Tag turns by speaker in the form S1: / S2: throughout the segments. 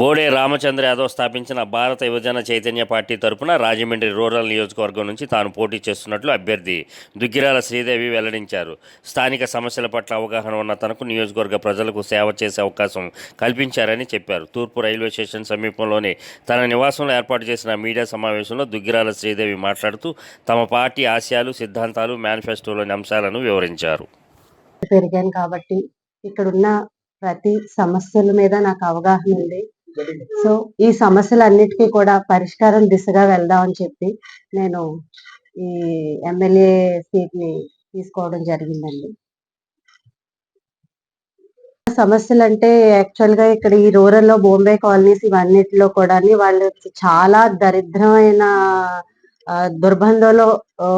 S1: బోడే రామచంద్ర యాదవ్ స్థాపించిన భారత యువజన చైతన్య పార్టీ తరపున రాజమండ్రి రూరల్ నియోజకవర్గం నుంచి తాను పోటీ చేస్తున్నట్లు అభ్యర్థి దుగ్గిరాల శ్రీదేవి వెల్లడించారు. స్థానిక సమస్యల పట్ల అవగాహన ఉన్న తనకు నియోజకవర్గ ప్రజలకు సేవ చేసే అవకాశం కల్పించారని చెప్పారు. తూర్పు రైల్వే స్టేషన్ సమీపంలోని తన నివాసంలో ఏర్పాటు చేసిన మీడియా సమావేశంలో దుగ్గిరాల శ్రీదేవి మాట్లాడుతూ తమ పార్టీ ఆశయాలు సిద్ధాంతాలు మేనిఫెస్టోలోని అంశాలను వివరించారు.
S2: పెరిగాను కాబట్టి ఇక్కడున్న ప్రతి సమస్యల మీద నాకు అవగాహన ఉంది. సో ఈ సమస్యలన్నిటికీ కూడా పరిష్కారం దిశగా వెళ్దాం అని చెప్పి నేను ఈ ఎమ్మెల్యే సీట్ని తీసుకోవడం జరిగిందండి. సమస్యలు అంటే యాక్చువల్గా ఇక్కడ ఈ రూరల్లో బొంబే కాలనీస్ ఇవన్నిటిలో కూడా వాళ్ళు చాలా దరిద్రమైన దుర్బంధంలో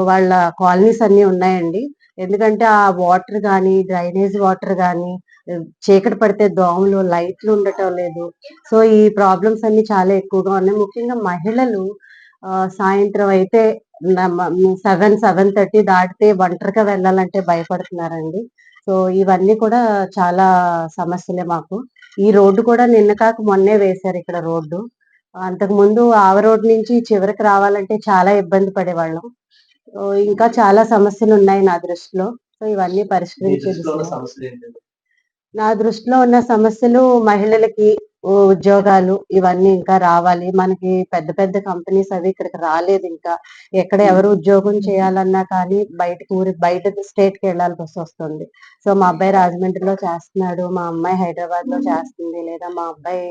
S2: వాళ్ళ కాలనీస్ అన్ని ఉన్నాయండి. ఎందుకంటే ఆ వాటర్ కానీ డ్రైనేజ్ వాటర్ కానీ చీకటి పడితే దోమలు లైట్లు ఉండటం లేదు. సో ఈ ప్రాబ్లమ్స్ అన్ని చాలా ఎక్కువగా ఉన్నాయి. ముఖ్యంగా మహిళలు సాయంత్రం అయితే సెవెన్ సెవెన్ థర్టీ దాటితే ఒంటరిగా వెళ్ళాలంటే భయపడుతున్నారండి. సో ఇవన్నీ కూడా చాలా సమస్యలే మాకు. ఈ రోడ్డు కూడా నిన్న కాక మొన్నే వేశారు ఇక్కడ రోడ్డు. అంతకు ముందు ఆవ రోడ్ నుంచి చివరికి రావాలంటే చాలా ఇబ్బంది పడేవాళ్ళం. ఇంకా చాలా సమస్యలు ఉన్నాయి నా దృష్టిలో. సో ఇవన్నీ పరిష్కరించే నా దృష్టిలో ఉన్న సమస్యలు మహిళలకి ఉద్యోగాలు ఇవన్నీ ఇంకా రావాలి. మనకి పెద్ద పెద్ద కంపెనీస్ అవి ఇక్కడికి రాలేదు ఇంకా. ఎక్కడ ఎవరు ఉద్యోగం చేయాలన్నా కానీ బయటకు ఊరి బయట స్టేట్కి వెళ్ళాల్సి వస్తుంది. సో మా అబ్బాయి రాజమండ్రిలో చేస్తున్నాడు మా అమ్మాయి హైదరాబాద్లో చేస్తుంది. లేదా మా అబ్బాయి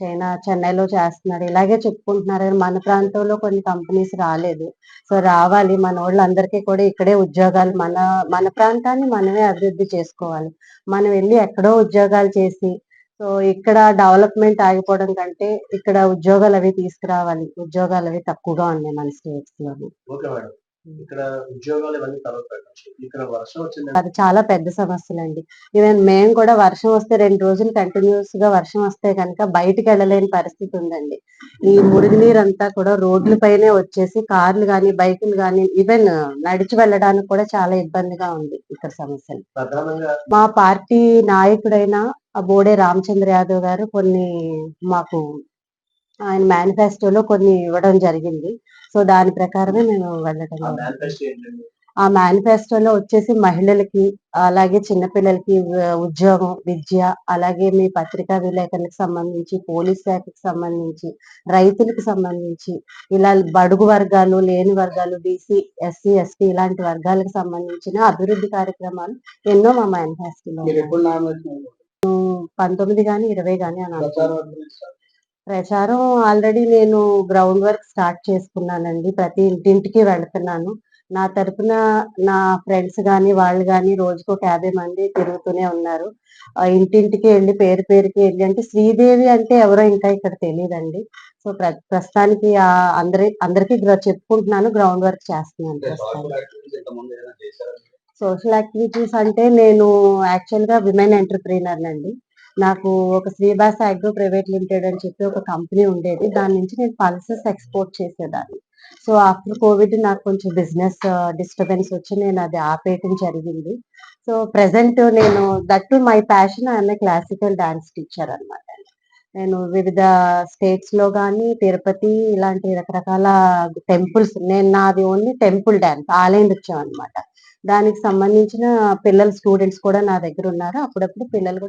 S2: చైనా చెన్నైలో చేస్తున్నాడు. ఇలాగే చెప్పుకుంటున్నారు. కానీ మన ప్రాంతంలో కొన్ని కంపెనీస్ రాలేదు. సో రావాలి. మన వాళ్ళందరికీ కూడా ఇక్కడే ఉద్యోగాలు మన మన ప్రాంతాన్ని మనమే అభివృద్ధి చేసుకోవాలి. మనం వెళ్ళి ఎక్కడో ఉద్యోగాలు చేసి సో ఇక్కడ డెవలప్మెంట్ ఆగిపోవడం కంటే ఇక్కడ ఉద్యోగాలు అవి తీసుకురావాలి. ఉద్యోగాలు అవి తక్కువగా ఉన్నాయి మన
S3: స్టేట్స్లో ఇక్కడ ఉద్యోగాలు ఇవన్నీ ఇక్కడ వర్షం వచ్చిందంటే
S2: అది చాలా పెద్ద సమస్యలు అండి ఈవెన్ మేము కూడా వర్షం వస్తే రెండు రోజులు కంటిన్యూస్గా వర్షం వస్తే కనుక బయటికి వెళ్ళలేని పరిస్థితి ఉందండి. ఈ మురుగునీరు అంతా కూడా రోడ్ల పైనే వచ్చేసి కార్లు గాని బైకులు గాని ఈవెన్ నడిచి వెళ్ళడానికి కూడా చాలా ఇబ్బందిగా ఉంది ఇక్కడ సమస్యలు. మా పార్టీ నాయకుడైన ఆ బోడే రామచంద్ర యాదవ్ గారు కొన్ని మాకు ఆయన మేనిఫెస్టోలో కొన్ని ఇవ్వడం జరిగింది. సో దాని ప్రకారమే మేము వెళ్ళటం
S3: ఆ
S2: మేనిఫెస్టోలో వచ్చేసి మహిళలకి అలాగే చిన్నపిల్లలకి ఉద్యోగం విద్య అలాగే మీ పత్రికా విలేకరులకు సంబంధించి పోలీస్ శాఖకి సంబంధించి రైతులకు సంబంధించి ఇలా బడుగు వర్గాలు లేని వర్గాలు బీసీ ఎస్సీ ఎస్టీ ఇలాంటి వర్గాలకు సంబంధించిన అభివృద్ధి కార్యక్రమాలు ఎన్నో మా మేనిఫెస్టోలో పంతొమ్మిది గాని ఇరవై గాని అని అనుకుంటున్నాను.
S3: ప్రచారం
S2: ఆల్రెడీ నేను గ్రౌండ్ వర్క్ స్టార్ట్ చేసుకున్నానండి. ప్రతి ఇంటింటికి వెళ్తున్నాను. నా తరపున నా ఫ్రెండ్స్ గాని వాళ్ళు గాని రోజుకు ఒక యాభై మంది తిరుగుతూనే ఉన్నారు. ఇంటింటికి వెళ్ళి పేరు పేరుకి వెళ్ళి అంటే శ్రీదేవి అంటే ఎవరో ఇంకా ఇక్కడ తెలియదండి సో ప్ర- ప్రస్తుతానికి అందరి అందరికి చెప్పుకుంటున్నాను గ్రౌండ్ వర్క్ చేస్తున్నాను ప్రస్తుతానికి.
S3: సోషల్ యాక్టివిటీస్
S2: అంటే నేను యాక్చువల్గా విమెన్ ఎంటర్ప్రీనర్ నండి నాకు ఒక శ్రీబాస్ అగ్రో ప్రైవేట్ లిమిటెడ్ అని చెప్పి ఒక కంపెనీ ఉండేది. దాని నుంచి నేను పల్సెస్ ఎక్స్పోర్ట్ చేసేదాన్ని. సో ఆఫ్టర్ కోవిడ్ నాకు కొంచెం బిజినెస్ డిస్టర్బెన్స్ వచ్చి నేను అది ఆపేయటం జరిగింది. సో ప్రెసెంట్ నేను దట్ టు మై ప్యాషన్ ఆయన క్లాసికల్ డాన్స్ టీచర్ అన్నమాట. నేను వివిధ స్టేట్స్లో కానీ తిరుపతి ఇలాంటి రకరకాల టెంపుల్స్ నేను నాది ఓన్లీ టెంపుల్ డాన్స్ ఆలయ నృత్యం అనమాట దానికి సంబంధించిన పిల్లల స్టూడెంట్స్ కూడా నా దగ్గర ఉన్నారు. అప్పుడప్పుడు పిల్లలు కూడా